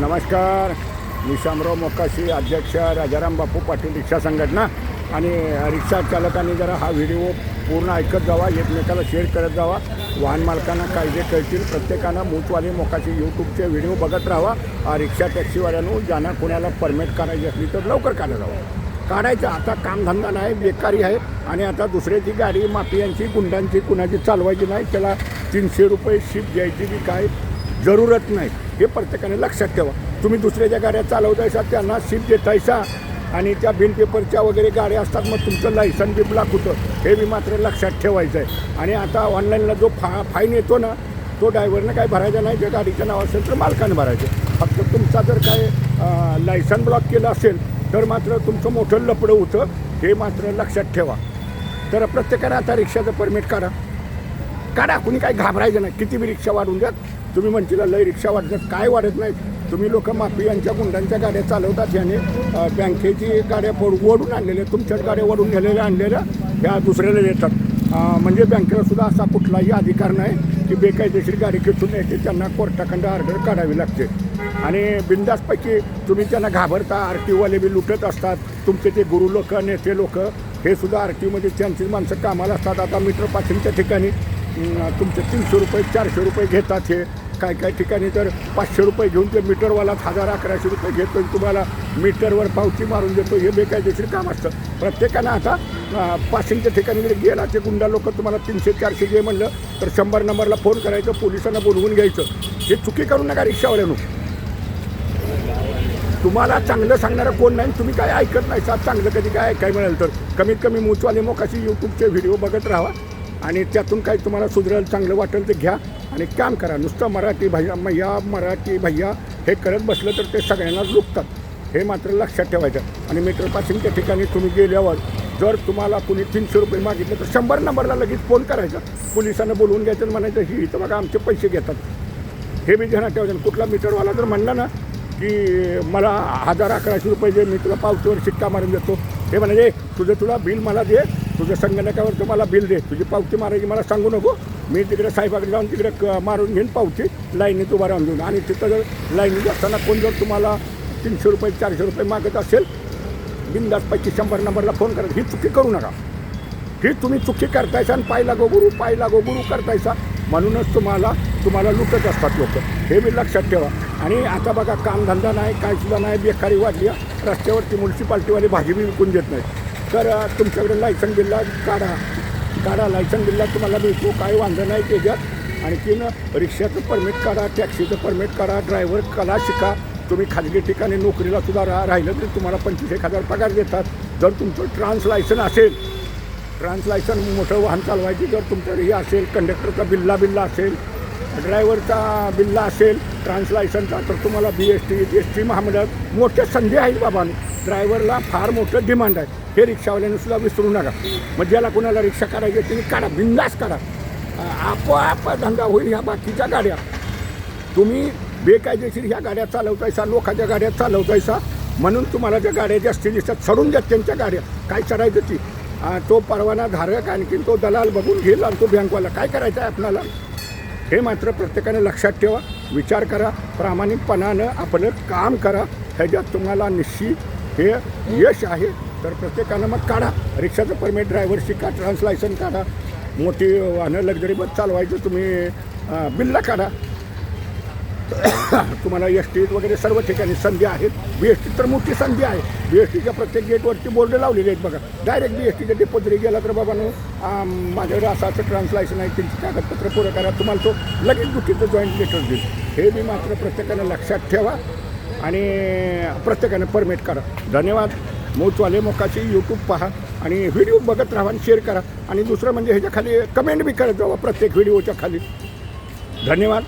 नमस्कार. मी शामराव मोकाशी अध्यक्ष राजाराम बापू पाटील रिक्षा संघटना आणि रिक्षा चालकांनी जरा हा व्हिडिओ पूर्ण ऐकत जावा एकमेकाला शेअर करत जावा. वाहन मालकांना कायदे कळतील. प्रत्येकानं मूचवाले मोकाशी यूट्यूबचे व्हिडिओ बघत राहावा. रिक्षा टॅक्सीवाल्यानं ज्यांना कोणाला परमिट काढायची असली तर लवकर काढत जावं काढायचं. आता कामधंदा नाही बेकारी आहे आणि आता दुसऱ्याची गाडी माफियांची गुंडांची कुणाची चालवायची नाही. त्याला तीनशे रुपये शीट द्यायची की काय? जरूरत नाही. हे प्रत्येकाने लक्षात ठेवा. तुम्ही दुसऱ्याच्या गाड्या चालवतायसा त्यांना सीट देतायसा आणि त्या बिनपेपरच्या वगैरे गाड्या असतात मग तुमचं लायसन बी ब्लॉक होतं. हे बी मात्र लक्षात ठेवायचं आहे आणि आता ऑनलाईनला जो फा फाईन येतो ना तो ड्रायव्हरनं काय भरायचा नाही ज्या गाडीचं नाव असेल तर मालकानं भरायचं. फक्त तुमचा जर काय लायसन ब्लॉक केलं असेल तर मात्र तुमचं मोठं लपडं होतं. हे मात्र लक्षात ठेवा. तर प्रत्येकाने आता रिक्षाचं परमिट काढा. काढा. कुणी काही घाबरायचं नाही. किती बी रिक्षा वाढून द्यात. तुम्ही म्हणतील लय रिक्षा वाढतात. काय वाढत नाही. तुम्ही लोक माफियांच्या गुंडांच्या गाड्या चालवतात. याने बँकेची गाड्या पड ओढून आणलेल्या तुमच्याच गाड्या ओढून नेलेल्या आणलेल्या ह्या दुसऱ्याला देतात. म्हणजे बँकेला सुद्धा असा कुठलाही अधिकार नाही की बेकायदेशीर गाडी खेचून यायची. त्यांना कोर्टाखंड ऑर्डर काढावी लागते. आणि बिंदासपैकी तुम्ही त्यांना घाबरता. आर टीवाले बी लुटत असतात. तुमचे ते गुरु लोक नेते लोक हे सुद्धा आर टी ओमध्ये त्यांची माणसं कामाला असतात. आता मीटर पासिंगच्या ठिकाणी तुमचे तीनशे रुपये चारशे रुपये घेतात हे. काय काय ठिकाणी तर पाचशे रुपये घेऊन ते मीटरवालाच हजार अकराशे रुपये घेतो आणि तुम्हाला मीटरवर पावती मारून देतो. हे बेकायदेशीर काम असतं. प्रत्येकानं आता अं, पासिंगच्या ठिकाणी जरी गेला ते गुंडा लोक तुम्हाला तीनशे चारशे घे म्हणलं तर शंभर नंबरला फोन करायचं पोलिसांना बोलवून घ्यायचं. हे चुकी करू नका रिक्षावाल्यानं. तुम्हाला चांगलं सांगणारं कोण नाही तुम्ही काय ऐकत नाही. सात चांगलं कधी काय ऐकाय मिळेल तर. कमीत कमी मूचवाले मोकाशी यूट्यूबचे व्हिडिओ बघत राहा आणि त्यातून काही तुम्हाला सुधरेल चांगलं वाटेल ते घ्या. आणि काम करा. नुसतं मराठी भैया मैया मराठी भैया हे करत बसलं तर ते सगळ्यांनाच लुकतात हे मात्र लक्षात ठेवायचं. आणि मीटर पासिंगच्या ठिकाणी तुम्ही गेल्यावर जर तुम्हाला कुणी तीनशे रुपये मागितले तर शंभर नंबरला लगेच फोन करायचा. पोलिसांना बोलवून घ्यायचं म्हणायचं ही इथं बघा आमचे पैसे घेतात. हे मी ध्यानात ठेवायचं. कुठला मीटरवाला जर म्हणला ना की मला हजार अकराशे रुपये जे मी तुला पावतीवर शिक्का मारून देतो. हे म्हणाले तुझं तुला बिल मला दे तुझं संगणकावर तुम्हाला बिल दे. तुझी पावती मारायची मला सांगू नको. मी तिकडे साहेबाकडे जाऊन तिकडे क मारून घेईन पावती. लाईनीत उभा राहून घेऊन. आणि तिथं जर लाईनीत असताना कोण जर तुम्हाला तीनशे रुपये चारशे रुपये मागत असेल बिंदासपैकी शंभर नंबरला फोन करा. ही चुकी करू नका. ही तुम्ही चुकी करतायसा आणि पाय लागो गुरु पाय लागो गुरु करतायसा. म्हणूनच तुम्हाला तुम्हाला लुटत असतात लोक. हे बी लक्षात ठेवा. आणि आता बघा कामधंदा नाही काय सुद्धा नाही. बेकारी वाढली. रस्त्यावरती म्युन्सिपाल्टीवाले भाजी बी विकून देत नाही तर तुमच्याकडे लायसन बिल्ला काढा. काढा लायसन बिल्ला तुम्हाला मिळतो काय वांधं नाही त्याच्यात. आणखीन रिक्षाचं परमिट काढा टॅक्सीचं परमिट काढा ड्रायव्हर कला शिका. तुम्ही खाजगी ठिकाणी नोकरीला सुद्धा रा राहिलं तरी तुम्हाला पंचवीस एक हजार पगार देतात. जर तुमचं ट्रान्स लायसन असेल ट्रान्स लायसन मोठं वाहन चालवायची जर तुमचं हे असेल कंडक्टरचा बिल्ला बिल्ला असेल ड्रायव्हरचा बिल्ला असेल ट्रान्स लायसनचा तर तुम्हाला B S T S T महामंडळात मोठ्या संधी आहेत बाबा ड्रायव्हरला फार मोठं डिमांड आहे. हे रिक्षावाल्याने सुद्धा विसरू नका. मग ज्याला कोणाला रिक्षा काढायची आहे, काढा बिंदास काढा. आपोआप धंदा होईल ह्या बाकीच्या गाड्या. तुम्ही बेकायदेशीर ह्या गाड्या चालवतायसा लोकांच्या गाड्या चालवतायसा म्हणून तुम्हाला ज्या गाड्या जास्तीत जास्त चढून द्या त्यांच्या गाड्या. काय चढायचं ती? तो परवाना धारक आणखीन तो दलाल बघून घेईल आणि तो बँकवाला. काय करायचं आहे आपणाला? हे मात्र प्रत्येकाने लक्षात ठेवा. विचार करा. प्रामाणिकपणानं आपलं काम करा. ह्याच्यात तुम्हाला निश्चित हे यश आहे. तर प्रत्येकानं मग काढा. रिक्षाचं परमिट ड्रायव्हर शिका ट्रान्स लायसन काढा. मोठी वाहनं लक्झरी बस चालवायचं तुम्ही बिल्ला काढा. तुम्हाला एस टीत वगैरे सर्व ठिकाणी संधी आहेत. बी एस टीत तर मोठी संधी आहे. बी एस टीच्या प्रत्येक गेटवरती बोर्ड लावलेले आहेत बघा. डायरेक्ट बी एस टीच्या डेपो जरी गेला तर बाबांनो माझ्याकडे असं असं ट्रान्सलायसन आहे त्यांची कागदपत्र पुरं करा. तुम्हाला तो लगेच दुटीचं जॉईंट लेटर देईल. हे मी मात्र प्रत्येकानं लक्षात ठेवा आणि प्रत्येकानं परमिट करा धन्यवाद. मोचवाले मोकाची यूट्यूब पहा आणि व्हिडिओ बघत राहा आणि शेअर करा. आणि दुसरं म्हणजे ह्याच्या खाली कमेंट बी करत जावा प्रत्येक व्हिडिओच्या खाली. धन्यवाद.